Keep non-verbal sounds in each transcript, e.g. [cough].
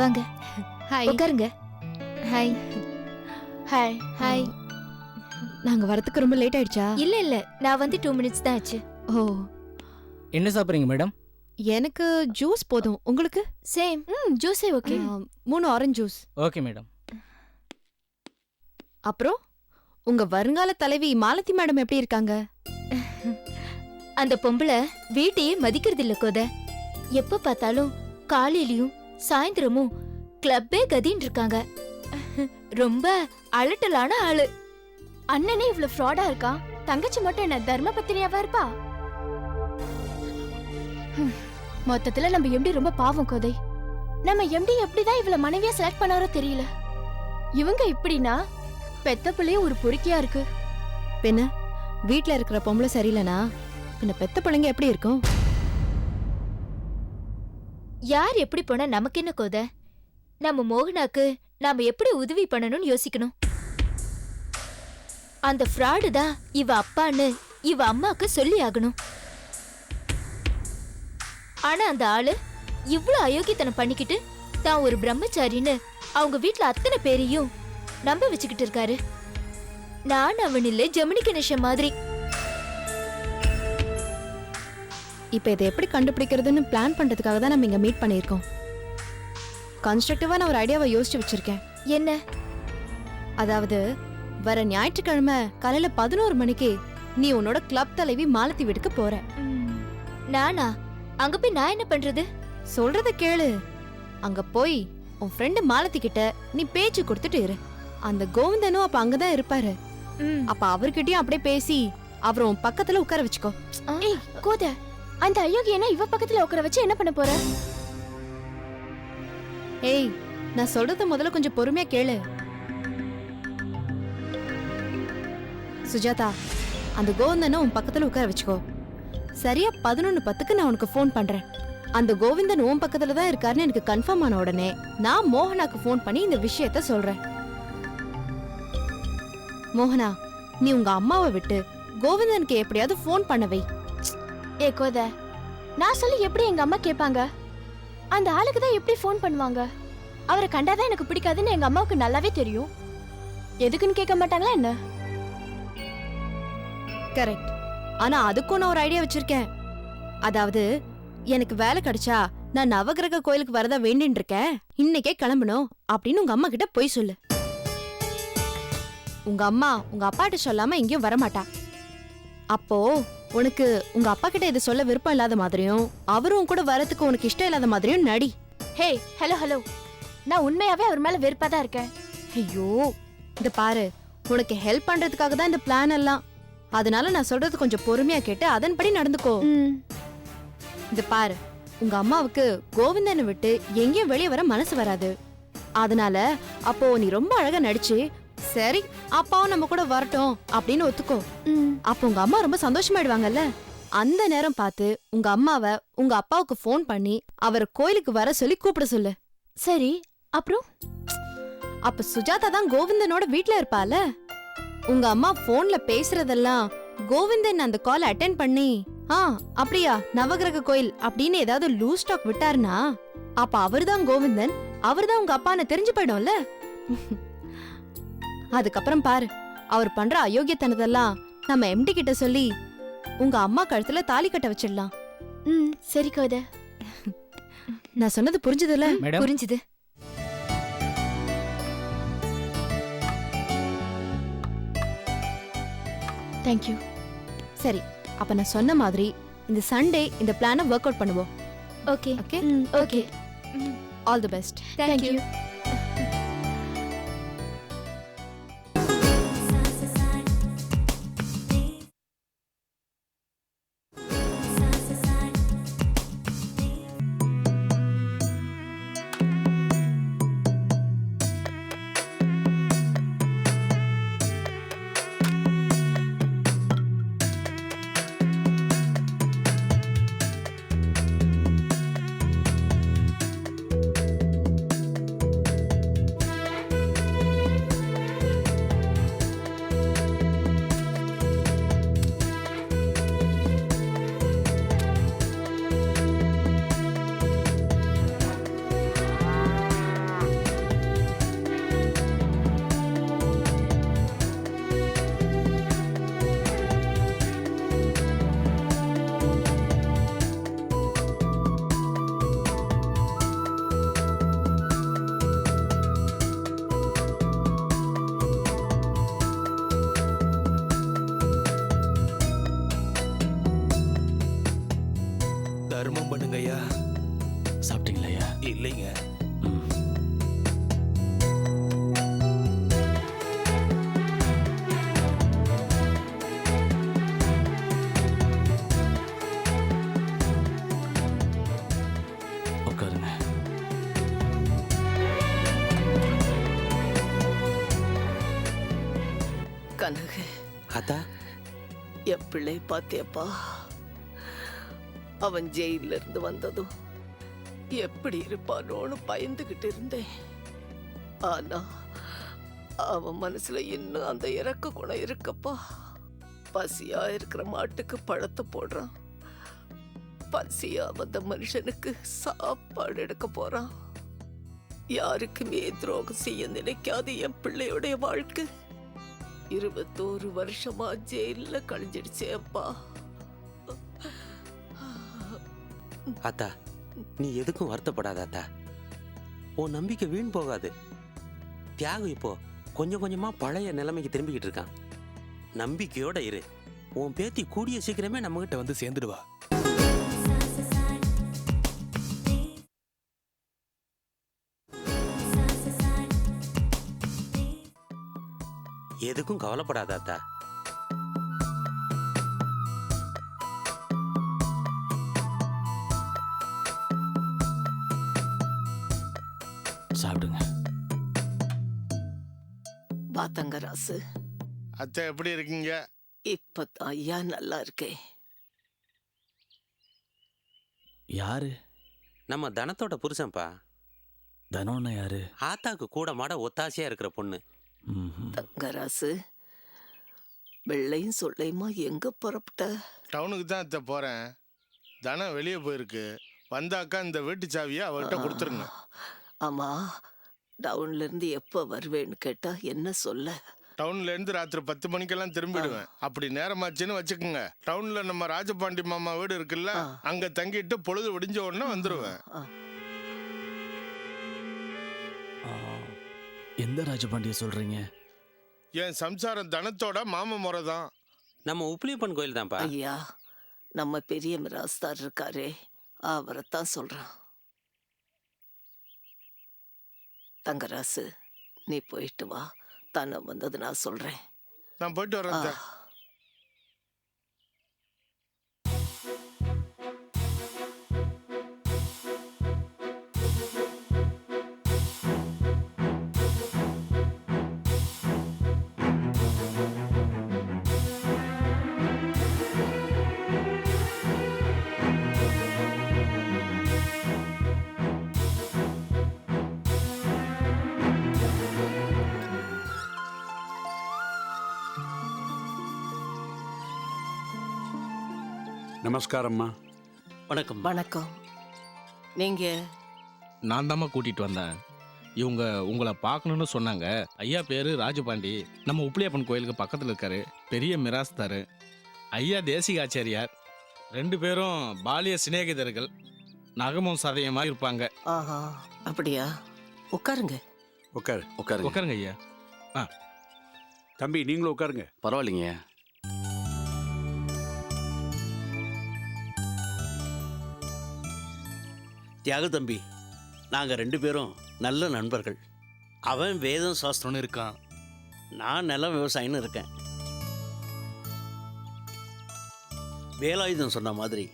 வாங்க. ஹாய் உட்காருங்க hi hi hi நாங்க வரதுக்கு ரொம்ப லேட் ஆயிடுச்சா? இல்ல இல்ல. நான் வந்து டூ மினிட்ஸ் தான் ஆச்சு. ஓ. என்ன சாப்பிட்றீங்க மேடம் எனக்கு ஜூஸ் போதும். உங்களுக்கு? சேம் ம் ஜூஸே ஓகே மூணு ஆரஞ்சு ஜூஸ் ஓகே மேடம் அப்புறம் உங்க வருங்கால தலைவி மாலதி மேடம் எப்படி இருக்காங்க? அந்த பொம்பளை வீட்டையே மதிக்கிறது இல்ல கோத. எப்ப பார்த்தாலும் காலையிலயும் சாயந்தரமும் கிளப்பே கதின்னு இருக்காங்க ரொம்ப அலட்டலான ஆளு. அண்ணனே இவ்வளவு ஃப்ராடா இருக்கா? தங்கச்சி மட்டும் என்ன தர்ம பத்தினியாவா இருப்பா? மொத்தத்துல நம்ம எம்டி ரொம்ப பாவம் கோதை. நம்ம எம்டி எப்படிதான் இவ்வளவு மனைவியா செலக்ட் பண்ணாரோ தெரியல. இவங்க இப்படின்னா பெத்த பிள்ளையும் ஒரு பொறுக்கியா இருக்கு. பின்ன வீட்ல இருக்கிற பொம்பளை சரியில்லைனா பின்ன பெத்த பிள்ளைங்க எப்படி இருக்கும்? யார் எப்படி போனா நமக்கு என்ன கோத? நம்ம மோகனாக்கு நாம எப்படி உதவி பண்ணணும்னு யோசிக்கணும். அந்த ஃப்ராடு தான் இவ அப்பான்னு இவ அம்மாக்கு சொல்லி ஆகணும். ஆனா அந்த ஆளு இவ்வளவு அயோக்கியத்தனம் பண்ணிக்கிட்டு தான் ஒரு பிரம்மச்சாரின்னு அவங்க வீட்டுல அத்தனை பேரையும் நம்ப வச்சுக்கிட்டு இருக்காரு. நான் அவன் இல்லை ஜெமினி கணேஷன் மாதிரி. இப்ப இதை எப்படி கண்டுபிடிக்கிறதுன்னு பிளான் பண்றதுக்காக தான் நம்ம இங்க மீட் பண்ணியிருக்கோம். கன்ஸ்ட்ரக்டிவா நான் ஒரு ஐடியாவை யோசிச்சு வச்சிருக்கேன். என்ன? அதாவது வர ஞாயிற்றுக்கிழமை காலையில பதினோரு மணிக்கு நீ உன்னோட கிளப் தலைவி மாலத்தி வீட்டுக்கு போற. நானா? அங்க போய் நான் என்ன பண்றது? சொல்றத கேளு. அங்க போய் உன் ஃப்ரெண்டு மாலத்தி கிட்ட நீ பேச்சு கொடுத்துட்டு இரு. அந்த கோவிந்தனும் அப்ப அங்கதான் இருப்பாரு. அப்ப அவர்கிட்டயும் அப்படியே பேசி அவரை உன் பக்கத்துல உட்கார வச்சுக்கோ. கோத அந்த அயோக்கியனை இவ பக்கத்துல உட்கார வச்சு என்ன பண்ண போற? ஏய் நான் சொல்றத முதல்ல கொஞ்சம் பொறுமையா கேளு. சுஜாதா அந்த கோவிந்தனை உன் பக்கத்துல உட்கார வச்சுக்கோ. சரியா பதினொன்னு பத்துக்கு நான் உனக்கு ஃபோன் பண்றேன். அந்த கோவிந்தன் உன் பக்கத்துல தான் இருக்காருன்னு எனக்கு கன்ஃபார்ம் ஆன உடனே நான் மோகனாக்கு ஃபோன் பண்ணி இந்த விஷயத்த சொல்றேன். மோகனா நீ உங்க அம்மாவை விட்டு கோவிந்தனுக்கு எப்படியாவது ஃபோன் பண்ண வை. ஏ கோத நான் சொல்லி எப்படி எங்க அம்மா கேட்பாங்க அந்த ஆளுக்கு தான் எப்படி ஃபோன் பண்ணுவாங்க? அவரை கண்டாதான் எனக்கு பிடிக்காதுன்னு எங்க அம்மாவுக்கு நல்லாவே தெரியும். எதுக்குன்னு கேட்க மாட்டாங்களா என்ன? கரெக்ட் ஆனா அதுக்கும் நான் ஒரு ஐடியா வச்சிருக்கேன். அதாவது எனக்கு வேலை கிடைச்சா நான் நவகிரக கோயிலுக்கு வரதா வேண்டின்னு இருக்கேன். இன்னைக்கே கிளம்பணும் அப்படின்னு உங்க அம்மா கிட்ட போய் சொல்லு. உங்க அம்மா உங்க அப்பாட்ட சொல்லாம எங்கேயும் வரமாட்டா. அப்போ உனக்கு உங்க அப்பா கிட்ட இதை சொல்ல விருப்பம் இல்லாத மாதிரியும் அவரும் கூட வரதுக்கு உனக்கு இஷ்டம் இல்லாத மாதிரியும் நடி. ஹே ஹலோ ஹலோ நான் உண்மையாவே அவர் மேல வெறுப்பா தான் இருக்கேன். ஐயோ இந்த பாரு. உனக்கு ஹெல்ப் பண்றதுக்காக தான் இந்த பிளான் எல்லாம். அதனால நான் சொல்றது கொஞ்சம் பொறுமையா கேட்டு அதன்படி நடந்துக்கோ. இந்த பாரு. உங்க அம்மாவுக்கு கோவிந்தனை விட்டு எங்கேயும் வெளியே வர மனசு வராது. அதனால அப்போ நீ ரொம்ப அழகா நடிச்சு சரி அப்பாவும் நம்ம கூட வரட்டும் அப்படின்னு ஒத்துக்கோ அப்போ உங்க அம்மா ரொம்ப சந்தோஷமாயிடுவாங்கல்ல? அந்த நேரம் பார்த்து உங்க அம்மாவை உங்க அப்பாவுக்கு ஃபோன் பண்ணி அவரை கோயிலுக்கு வர சொல்லி கூப்பிட சொல்லு. சரி அப்புறம்? அப்ப சுஜாதா தான் கோவிந்தனோட வீட்ல இருப்பால? உங்க அம்மா போன்ல பேசுறதெல்லாம் கோவிந்தன் அந்த கால் அட்டென்ட் பண்ணி ஆ அப்படியா நவகிரக கோயில் அப்படின்னு ஏதாவது லூஸ் ஸ்டாக் விட்டாருனா அப்ப அவர்தான் கோவிந்தன் அவர்தான் உங்க அப்பான்னு தெரிஞ்சு போயிடும்ல? அதுக்கப்புறம் பாரு. அவர் பண்ற அயோக்கியத்தனதெல்லாம் நம்ம எம்டி கிட்ட சொல்லி உங்க அம்மா கழுத்துல தாலி கட்ட வச்சிடலாம். ம் சரி கோத. நான் சொன்னது புரிஞ்சதுல மேடம். புரிஞ்சுது. தேங்க்யூ சரி அப்ப நான் சொன்ன மாதிரி இந்த சண்டே இந்த பிளானை ஒர்க் அவுட் பண்ணுவோம். Okay okay okay all the best thank பிள்ளை பாத்தியப்பா. அவன் ஜெயில இருந்து வந்ததும் எப்படி இருப்பானோன்னு பயந்துகிட்டு இருந்தேன். ஆனா அவன் மனசுல இன்னும் அந்த இறக்க குணம் இருக்கப்பா. பசியா இருக்கிற மாட்டுக்கு பழத்தை போடுறான். பசியா வந்த மனுஷனுக்கு சாப்பாடு எடுக்க போறான். யாருக்குமே துரோகம் செய்ய நினைக்காது என் பிள்ளையுடைய வாழ்க்கை. இருபத்தோரு வருஷமா ஜெயில கழிஞ்சிடுச்சே அப்பா. அத்தா நீ எதுக்கும் வருத்தப்படாத அத்தா. உன் நம்பிக்கை வீண் போகாது. தியாகம் இப்போ கொஞ்சம் கொஞ்சமா பழைய நிலைமைக்கு திரும்பிக்கிட்டு இருக்கான். நம்பிக்கையோட இரு. உன் பேத்தி கூடிய சீக்கிரமே நம்மகிட்ட வந்து சேர்ந்துடுவா. எதுக்கும் கவலைப்படாத அத்தா. சாப்பிடுங்க. பாத்தங்க ராசு அத்தை எப்படி இருக்கீங்க? இப்பதான் ஐயா நல்லா இருக்கேன் யாரு? நம்ம தனத்தோட புருஷன்ப்பா தனோன்னா யாரு? ஆத்தாக்கு கூட மாட ஒத்தாசையா இருக்கிற பொண்ணு. தங்கராசு வெள்ளையும் சொல்லையுமா எங்க புறப்பட்ட? டவுனுக்கு தான் அத்தை போறேன். தனம் வெளியே போயிருக்கு. வந்தாக்கா இந்த வீட்டு சாவியை அவர்கிட்ட கொடுத்துருங்க. ஆமா. டவுன்ல இருந்து எப்ப வருவேன்னு கேட்டா என்ன சொல்ல? டவுன்ல இருந்து ராத்திரி பத்து மணிக்கெல்லாம் திரும்பிடுவேன். அப்படி நேரமாச்சுன்னு வச்சுக்கோங்க. டவுன்ல நம்ம ராஜபாண்டி மாமா வீடு இருக்குல்ல. அங்க தங்கிட்டு பொழுது விடிஞ்ச உடனே வந்துருவேன். எந்த ராஜபாண்டிய சொல்றீங்க? என் சம்சாரம் தனத்தோட மாமா முறை தான். நம்ம உப்ளியப்பன் கோயில் தான்ப்பா. ஐயா நம்ம பெரிய மிராஸ்தார் இருக்காரே அவரைத்தான் சொல்றான். தங்கராசு நீ போயிட்டு வா. தானே வந்தது நான் சொல்றேன். நான் போயிட்டு வரேன் நமஸ்காரம்மா. வணக்கம். வணக்கம். நீங்க? நான் தாம்மா கூட்டிட்டு வந்தேன். இவங்க உங்களை பார்க்கணும்னு சொன்னாங்க. ஐயா பேரு ராஜபாண்டி. நம்ம உப்பிலியப்பன் கோயிலுக்கு பக்கத்தில் இருக்காரு. பெரிய மிராஸ்தாரு. ஐயா தேசிகாச்சாரியார். ரெண்டு பேரும் பாலிய சிநேகிதர்கள். நகமும் சதயமா இருப்பாங்க. ஆஹா அப்படியா? உட்காருங்க. உட்காரு. உட்காருங்க உட்காருங்க ஐயா தம்பி நீங்களும் உட்காருங்க. பரவாயில்லைங்க தியாக தம்பி நாங்க ரெண்டு பேரும் நல்ல நண்பர்கள். அவன் வேதம் சாஸ்திரம்னு இருக்கான். நான் நிலம் விவசாயின்னு இருக்கேன். வேலாயுதம் சொன்ன மாதிரி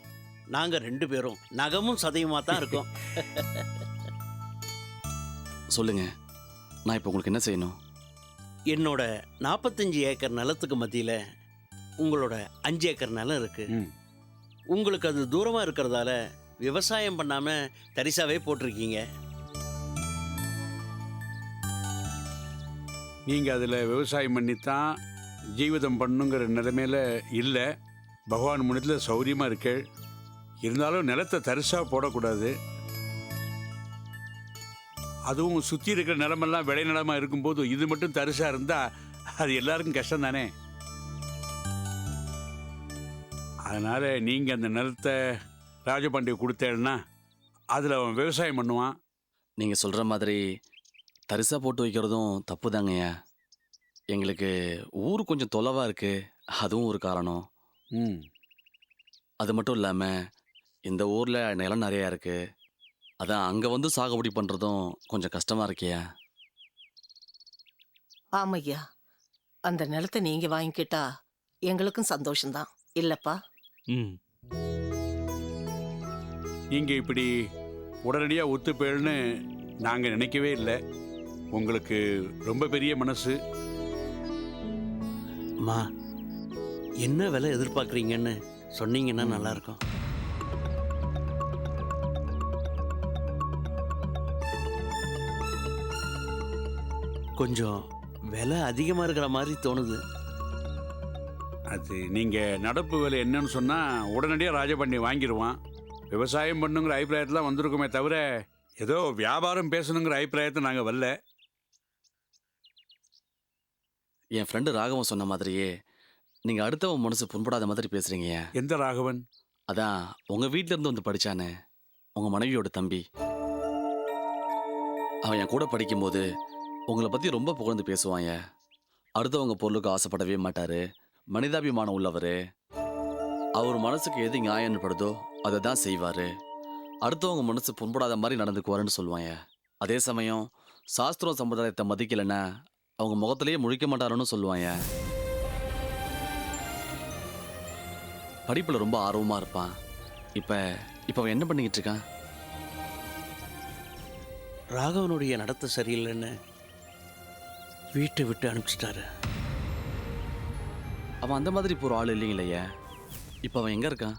நாங்க ரெண்டு பேரும் நகமும் சதையுமா தான் இருக்கோம். [laughs] சொல்லுங்க நான் இப்போ உங்களுக்கு என்ன செய்யணும்? என்னோட நாற்பத்தஞ்சு ஏக்கர் நிலத்துக்கு மத்தியில உங்களோட அஞ்சு ஏக்கர் நிலம் இருக்கு. ம். உங்களுக்கு அது தூரமா இருக்கிறதால விவசாயம் பண்ணாம தரிசாவே போட்டிருக்கீங்க. நீங்க அதுல விவசாயம் பண்ணித்தான் ஜீவிதம் பண்ணுங்கிற நிலைமையில இல்லை. பகவான் முன்னத்தில் சௌரியமா இருக்க இருந்தாலும் நிலத்தை தரிசா போடக்கூடாது. அதுவும் சுற்றி இருக்கிற நிலமெல்லாம் விளை நிலமா இருக்கும்போது இது மட்டும் தரிசா இருந்தா அது எல்லாருக்கும் கஷ்டம் தானே அதனால நீங்க அந்த நிலத்தை ராஜபாண்டிய கொடுத்தேன்னா அதில் அவன் விவசாயம் பண்ணுவான். நீங்க சொல்ற மாதிரி தரிசா போட்டு வைக்கிறதும் தப்பு தாங்கய்யா எங்களுக்கு ஊர் கொஞ்சம் தொலைவா இருக்கு. அதுவும் ஒரு காரணம். ம். அது மட்டும் இல்லாம இந்த ஊர்ல நிலம் நிறையா இருக்கு. அதான் அங்க வந்து சாகுபடி பண்றதும் கொஞ்சம் கஷ்டமா இருக்கியா ஆமையா அந்த நிலத்தை நீங்க வாங்கிக்கிட்டா எங்களுக்கும் சந்தோஷம்தான். இல்லப்பா? ம். நீங்கள் இப்படி உடனடியாக ஒத்து போயிடுன்னு நாங்கள் நினைக்கவே இல்லை. உங்களுக்கு ரொம்ப பெரிய மனசு. அம்மா என்ன விலை எதிர்பார்க்குறீங்கன்னு சொன்னீங்கன்னா நல்லா இருக்கும் கொஞ்சம் விலை அதிகமாக இருக்கிற மாதிரி தோணுது. அது நீங்கள் நடப்பு விலை என்னன்னு சொன்னால் உடனடியாக ராஜபாண்டி வாங்கிடுவான் விவசாயம் பண்ணுங்கிற அபிப்பிராயத்தில் வந்திருக்குமே தவிர ஏதோ வியாபாரம் பேசணுங்கிற அபிப்பிராயத்தை நாங்கள் வரல. என் ஃப்ரெண்டு ராகவன் சொன்ன மாதிரியே நீங்கள் அடுத்தவன் மனசு புண்படாத மாதிரி பேசுகிறீங்க எந்த ராகவன்? அதான் உங்கள் வீட்ல இருந்து வந்து படிச்சானே உங்கள் மனைவியோட தம்பி. அவன் என் கூட படிக்கும்போது உங்களை பற்றி ரொம்ப புகழ்ந்து பேசுவாங்க அடுத்தவங்க பொருளுக்கு ஆசைப்படவே மாட்டாரு மனிதாபிமானம் உள்ளவர். அவர் மனசுக்கு எது நியாயம்னு படுதோ அதை தான் செய்வார். அடுத்தவங்க மனசு புண்படாத மாதிரி நடந்துக்குவாருன்னு சொல்லுவாங்க. அதே சமயம் சாஸ்திரம் சம்பிரதாயத்தை மதிக்கலைன்னா அவங்க முகத்திலேயே முழிக்க மாட்டாருன்னு சொல்லுவாங்க. படிப்பில் ரொம்ப ஆர்வமாக இருப்பான். இப்போ இப்போ அவன் என்ன பண்ணிக்கிட்டு இருக்கான்? ராகவனுடைய நடத்தை சரியில்லைன்னு வீட்டை விட்டு அனுப்பிச்சிட்டாரு. அவன் அந்த மாதிரி போகிற ஆள் இல்லைங்களையே இப்போ அவன் எங்கே இருக்கான்?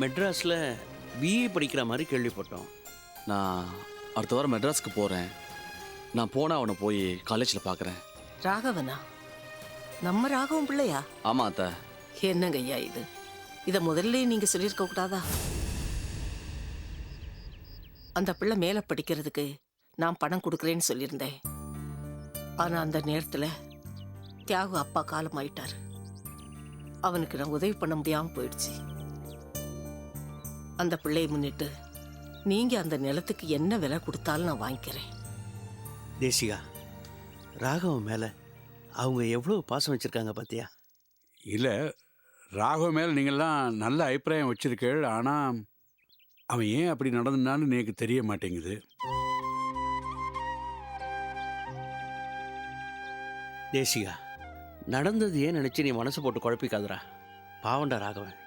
மெட்ராஸில் பிஏ படிக்கிற மாதிரி கேள்விப்பட்டோம். நான் அடுத்த வாரம் மெட்ராஸ்க்கு போகிறேன் நான் போனால் அவனை போய் காலேஜில் பார்க்குறேன் ராகவனா? நம்ம ராகவன் பிள்ளையா? ஆமாம் அத்தை. என்னங்க ஐயா இது? இத முதல்ல நீங்க சொல்லியிருக்க கூடாதா? அந்த பிள்ளை மேல படிக்கிறதுக்கு நான் பணம் கொடுக்குறேன்னு சொல்லியிருந்தேன். ஆனா அந்த நேரத்துல தியாகு அப்பா காலமாயிட்டாரு. அவனுக்கு நான் உதவி பண்ண முடியாம போயிடுச்சு. அந்த பிள்ளையை முன்னிட்டு நீங்க அந்த நிலத்துக்கு என்ன விலை கொடுத்தாலும் நான் வாங்கிக்கிறேன். தேசிகா ராகவன் மேலே அவங்க எவ்வளோ பாசம் வச்சுருக்காங்க பார்த்தியா இல்லை ராகவ மேலே நீங்கள்லாம் நல்ல அபிப்பிராயம் வச்சிருக்கீள் ஆனால் அவன் ஏன் அப்படி நடந்தான்னு எனக்கு தெரிய மாட்டேங்குது. தேசிகா நடந்தது ஏன் நினச்சி நீ மனசு போட்டு குழப்பிக்காதடா? பாவண்டா ராகவன்.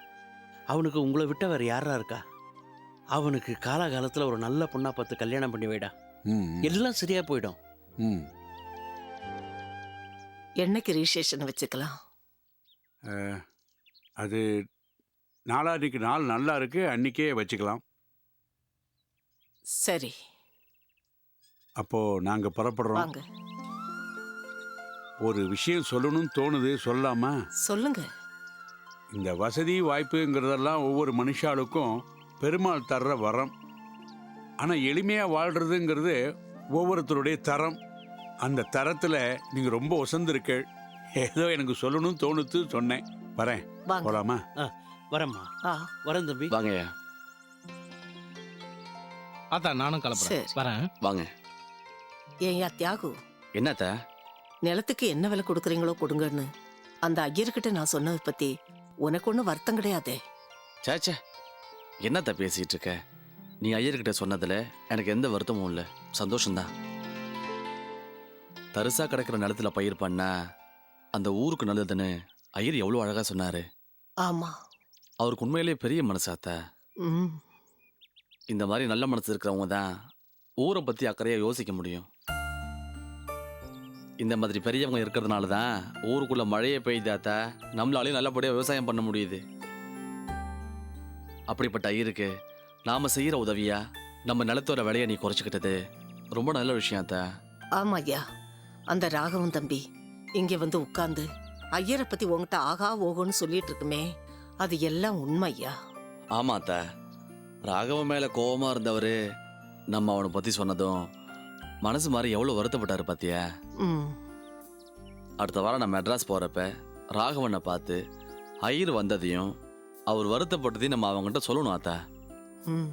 அவனுக்கு உங்களை விட்ட வேறு யாரா இருக்கா? அவனுக்கு காலாகாலத்தில் ஒரு நல்ல பொண்ணா பார்த்து கல்யாணம் பண்ணி வைடா. ம் எல்லாம் சரியா போயிடும். ம். என்னைக்கு ரிஜிஸ்ட்ரேஷன் வச்சுக்கலாம்? அது நாளான்னைக்கு நாள் நல்லா இருக்கு அன்னைக்கே வச்சுக்கலாம். சரி. அப்போது நாங்கள் புறப்படுறோம். வாங்க. ஒரு விஷயம் சொல்லணும்னு தோணுது சொல்லாமா? சொல்லுங்க. இந்த வசதி வாய்ப்புங்கிறதெல்லாம் ஒவ்வொரு மனுஷாளுக்கும் பெருமாள் தர்ற வரம். ஆனால் எளிமையாக வாழ்கிறதுங்கிறது ஒவ்வொருத்தருடைய தரம். அந்த தரத்தில் நீங்கள் ரொம்ப உசந்திருக்க ஏதோ எனக்கு சொல்லணும்னு தோணுத்து சொன்னேன். வரேன். போலாமா? வரம்மா. ஆ. வரேன் தம்பி. வாங்கய்யா. ஆத்தா நானும் கிளம்புறேன். வரேன். வாங்க. ஏன்யா தியாகு. என்னத்த? நிலத்துக்கு என்ன விலை கொடுக்குறீங்களோ கொடுங்கன்னு. அந்த ஐயர்கிட்ட நான் சொன்னதை பத்தி உனக்கு ஒன்றும் வருத்தம் கிடையாதே. சேச்சே என்னத்த பேசிட்டு இருக்க நீ ஐயர்கிட்ட சொன்னதுல எனக்கு எந்த வருத்தமும் இல்லை. சந்தோஷம்தான் தரிசா கிடக்கிற நிலத்துல பயிர் பண்ணா அந்த ஊருக்கு நல்லதுன்னு ஐயர் எவ்வளோ அழகா சொன்னாரு. ஆமா. அவருக்கு உண்மையிலேயே பெரிய மனசாத்த. இந்த மாதிரி நல்ல மனசு இருக்கிறவங்க தான் ஊரை பத்தி அக்கறையா யோசிக்க முடியும். இந்த மாதிரி பெரியவங்க இருக்கிறதுனால தான் ஊருக்குள்ள மழையே பெய்தாத்தா நம்மளாலையும் நல்லபடியா விவசாயம் பண்ண முடியுது. அப்படிப்பட்ட ஐயருக்கு நாம செய்யற உதவியா நம்ம நிலத்தோட விலையை நீ குறைச்சிக்கிட்டது ரொம்ப நல்ல விஷயம் அத்தா ஆமா ஐயா. அந்த ராகவன் தம்பி இங்க வந்து உட்கார்ந்து ஐயரை பத்தி உன்கிட்ட ஆகா ஓகோன்னு சொல்லிட்டு இருக்குமே அது எல்லாம் உண்மை ஐயா. ஆமா அத்தா ராகவன் மேல கோவமா இருந்தவரு நம்ம அவனை பத்தி சொன்னதும் மனசு மாதிரி எவ்வளவு வருத்தப்பட்டாரு பாத்தியா? ம். அடுத்த வாரம் நான் மெட்ராஸ் போகிறப்ப ராகவனை பார்த்து ஐயர் வந்ததையும் அவர் வருத்தப்பட்டதையும் நம்ம அவங்ககிட்ட சொல்லணும் ஆத்தா. ம்.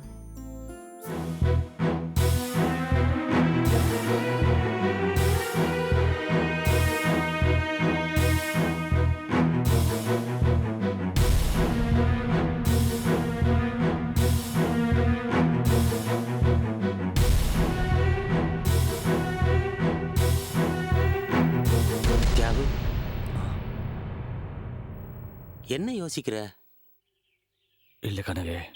என்ன யோசிக்கிற? இல்லை கனகே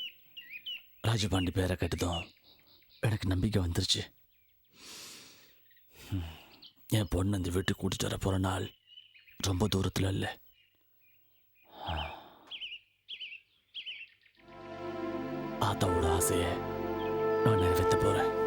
ராஜபாண்டி பேரை கேட்டதும் எனக்கு நம்பிக்கை வந்துருச்சு. ம். என் பொண்ணு இந்த வீட்டுக்கு கூட்டிட்டு வர போகிற நாள் ரொம்ப தூரத்தில் இல்லை. ஆத்தாவோட ஆசையை நான் நிறைவேற்ற போகிறேன்